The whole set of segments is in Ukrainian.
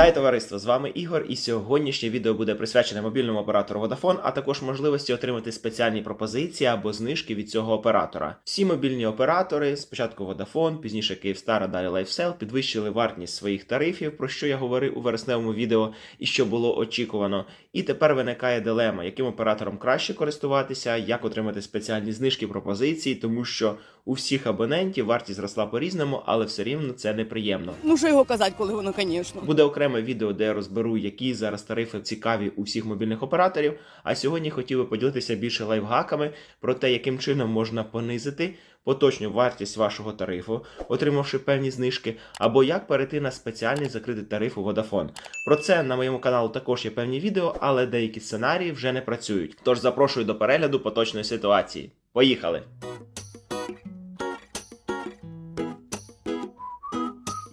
Вітаю товариство! З вами Ігор, і сьогоднішнє відео буде присвячене мобільному оператору Vodafone, а також можливості отримати спеціальні пропозиції або знижки від цього оператора. Всі мобільні оператори, спочатку Vodafone, пізніше Kyivstar, а далі LifeSell, підвищили вартість своїх тарифів, про що я говорив у вересневому відео і що було очікувано. І тепер виникає дилема, яким оператором краще користуватися, як отримати спеціальні знижки пропозиції, тому що у всіх абонентів вартість зросла по-різному, але все рівно це неприємно. Ну що його казати, коли воно, звісно. Буде окреме відео, де я розберу, які зараз тарифи цікаві у всіх мобільних операторів. А сьогодні хотів би поділитися більше лайфхаками про те, яким чином можна понизити поточну вартість вашого тарифу, отримавши певні знижки, або як перейти на спеціальний закритий тариф у Vodafone. Про це на моєму каналу також є певні відео, але деякі сценарії вже не працюють. Тож запрошую до перегляду поточної ситуації. Поїхали!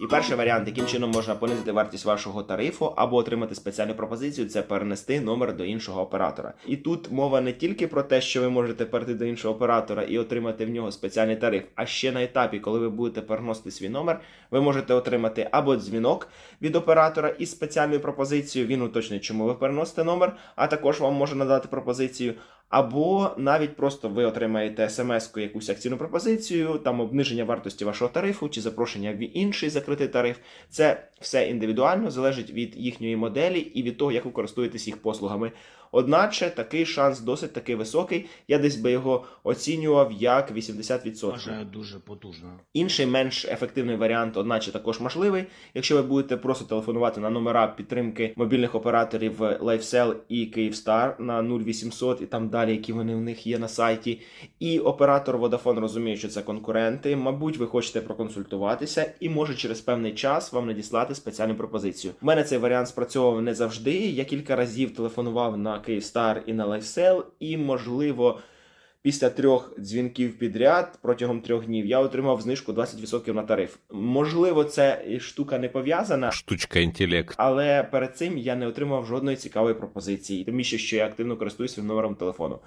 Перший варіант, яким чином можна понизити вартість вашого тарифу або отримати спеціальну пропозицію, це перенести номер до іншого оператора. І тут мова не тільки про те, що ви можете перейти до іншого оператора і отримати в нього спеціальний тариф, а ще на етапі, коли ви будете переносити свій номер, ви можете отримати або дзвінок від оператора із спеціальною пропозицією. Він уточнить, чому ви переносите номер, а також вам може надати пропозицію. Або навіть просто ви отримаєте смс-ку якусь акційну пропозицію, там обниження вартості вашого тарифу чи запрошення в інший закритий тариф. Це все індивідуально залежить від їхньої моделі і від того, як ви користуєтесь їх послугами. Одначе такий шанс досить таки високий. Я десь би його оцінював як 80%. Вважаю дуже потужно. Інший менш ефективний варіант, одначе також можливий. Якщо ви будете просто телефонувати на номера підтримки мобільних операторів LifeSell і Kyivstar на 0800 і там далі, які вони в них є на сайті. І оператор Vodafone розуміє, що це конкуренти. Мабуть, ви хочете проконсультуватися і може через певний час вам надіслати спеціальну пропозицію. У мене цей варіант спрацьовував не завжди. Я кілька разів телефонував на Київстар і на LifeSell, і можливо. Після трьох дзвінків підряд протягом трьох днів я отримав знижку 20% на тариф. Можливо, це штука не пов'язана, штучка інтелект. але перед цим я не отримав жодної цікавої пропозиції, тим більше, що я активно користуюся номером телефону.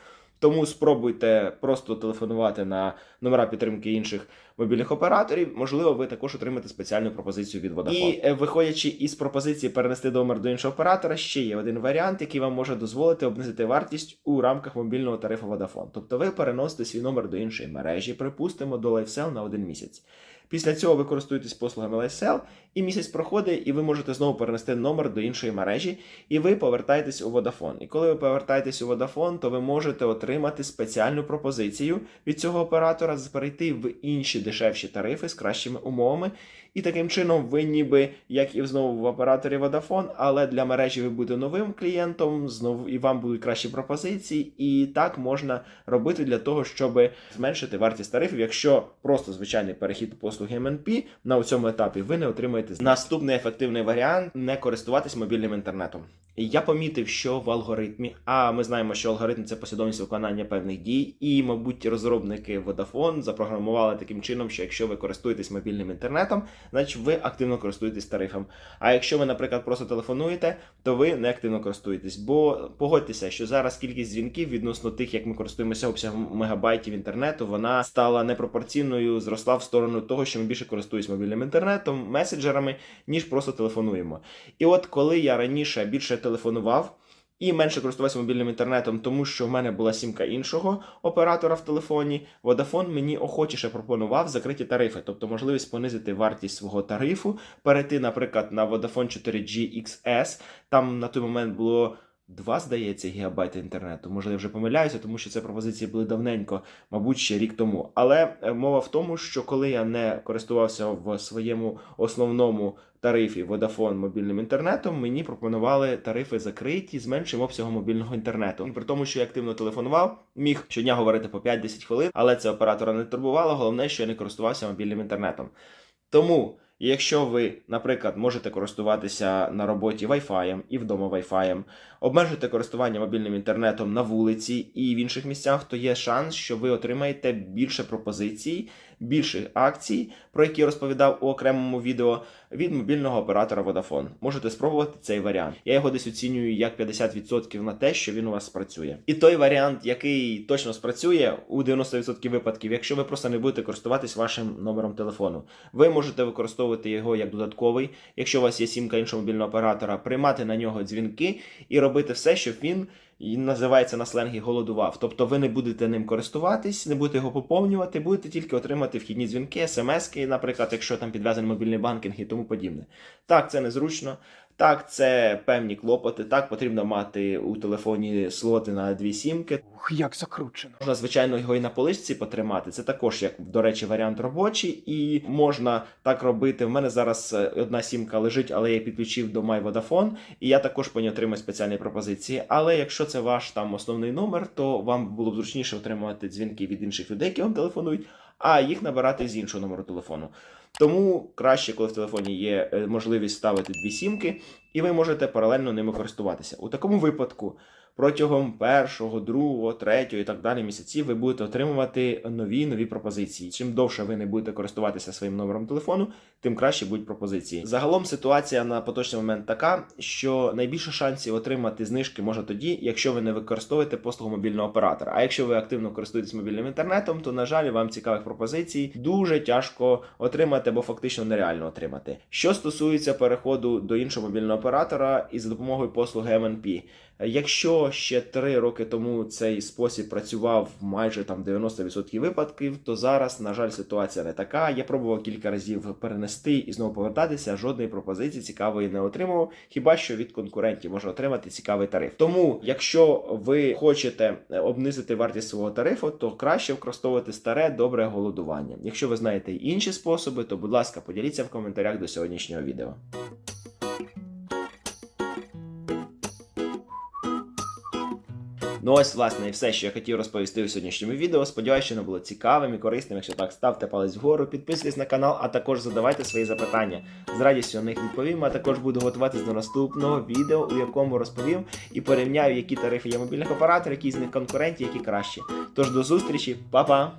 Тому спробуйте просто телефонувати на номера підтримки інших мобільних операторів. Можливо, ви також отримаєте спеціальну пропозицію від Vodafone. І е, виходячи із пропозиції перенести номер до іншого оператора, ще є один варіант, який вам може дозволити обнизити вартість у рамках мобільного тарифу Vodafone. Тобто ви переносите свій номер до іншої мережі, припустимо, до LifeSell на один місяць. Після цього ви користуєтесь послугами LifeSell, і місяць проходить, і ви можете знову перенести номер до іншої мережі, і ви повертаєтесь у Vodafone. І коли ви повертаєтесь у Vodafone, то ви можете отримати спеціальну пропозицію від цього оператора перейти в інші дешевші тарифи з кращими умовами. І таким чином ви ніби як і знову в операторі Vodafone, але для мережі ви будете новим клієнтом, знову і вам будуть кращі пропозиції. І так можна робити для того, щоб зменшити вартість тарифів, якщо просто звичайний перехід послуги МНП на цьому етапі ви не отримаєте. Наступний ефективний варіант не користуватись мобільним інтернетом. Я помітив, що в алгоритмі, а ми знаємо, що алгоритм це послідовність виконання певних дій, і, мабуть, розробники Vodafone запрограмували таким чином, що якщо ви користуєтесь мобільним інтернетом, значить ви активно користуєтесь тарифом. А якщо ви, наприклад, просто телефонуєте, то ви не активно користуєтесь. Бо погодьтеся, що зараз кількість дзвінків відносно тих, як ми користуємося обсягом мегабайтів інтернету, вона стала непропорційною, зросла в сторону того, що ми більше користуємося мобільним інтернетом, меседжерами, ніж просто телефонуємо. І от коли я раніше більше телефонував. І менше користувався мобільним інтернетом, тому що в мене була сімка іншого оператора в телефоні. Vodafone мені охочіше пропонував закриті тарифи, тобто можливість понизити вартість свого тарифу, перейти, наприклад, на Vodafone 4G XS. Там на той момент було. Два, здається, гігабайти інтернету. Може, я вже помиляюся, тому що це пропозиції були давненько, мабуть, ще рік тому. Але е, мова в тому, що коли я не користувався в своєму основному тарифі Vodafone мобільним інтернетом, мені пропонували тарифи закриті з меншим обсягом мобільного інтернету. І при тому, що я активно телефонував, міг щодня говорити по 5-10 хвилин, але це оператора не турбувало. Головне, що я не користувався мобільним інтернетом. Тому. І якщо ви, наприклад, можете користуватися на роботі Wi-Fi і вдома Wi-Fi, обмежуєте користування мобільним інтернетом на вулиці і в інших місцях, то є шанс, що ви отримаєте більше пропозицій більше акцій, про які я розповідав у окремому відео, від мобільного оператора Vodafone. Можете спробувати цей варіант. Я його десь оцінюю як 50% на те, що він у вас спрацює. І той варіант, який точно спрацює у 90% випадків, якщо ви просто не будете користуватись вашим номером телефону. Ви можете використовувати його як додатковий, якщо у вас є сімка іншого мобільного оператора, приймати на нього дзвінки і робити все, щоб він і називається на сленгі голодував. Тобто ви не будете ним користуватись, не будете його поповнювати, будете тільки отримати вхідні дзвінки, смски, наприклад, якщо там підв'язаний мобільний банкінг і тому подібне. Так, це незручно. Так, це певні клопоти. Так, потрібно мати у телефоні слоти на дві сімки. Ух, як закручено. Можна, звичайно, його і на поличці потримати. Це також, як, до речі, варіант робочий, і можна так робити. В мене зараз е, одна сімка лежить, але я підключив до MyVodafone, і я також по ній отримую спеціальні пропозиції. Але якщо це ваш там основний номер, то вам було б зручніше отримувати дзвінки від інших людей, які вам телефонують, а їх набирати з іншого номеру телефону. Тому краще, коли в телефоні є е, можливість ставити дві сімки, і ви можете паралельно ними користуватися. У такому випадку протягом першого, другого, третього і так далі місяців ви будете отримувати нові нові пропозиції. Чим довше ви не будете користуватися своїм номером телефону, тим краще будуть пропозиції. Загалом ситуація на поточний момент така, що найбільше шансів отримати знижки може тоді, якщо ви не використовуєте послугу мобільного оператора. А якщо ви активно користуєтесь мобільним інтернетом, то на жаль, вам цікавих пропозицій дуже тяжко отримати або фактично нереально отримати. Що стосується переходу до іншого мобільного оператора і за допомогою послуги MNP, Якщо ще 3 роки тому цей спосіб працював майже там 90% випадків, то зараз, на жаль, ситуація не така. Я пробував кілька разів перенести і знову повертатися. Жодної пропозиції цікавої не отримував. Хіба що від конкурентів можна отримати цікавий тариф. Тому, якщо ви хочете обнизити вартість свого тарифу, то краще використовувати старе добре голодування. Якщо ви знаєте інші способи, то будь ласка, поділіться в коментарях до сьогоднішнього відео. Ну ось, власне, і все, що я хотів розповісти у сьогоднішньому відео. Сподіваюся, що воно було цікавим і корисним. Якщо так, ставте палець вгору, підписуйтесь на канал, а також задавайте свої запитання. З радістю на них відповім, а також буду готуватись до наступного відео, у якому розповім і порівняю, які тарифи є мобільних операторів, які з них конкуренті, які кращі. Тож до зустрічі, па-па!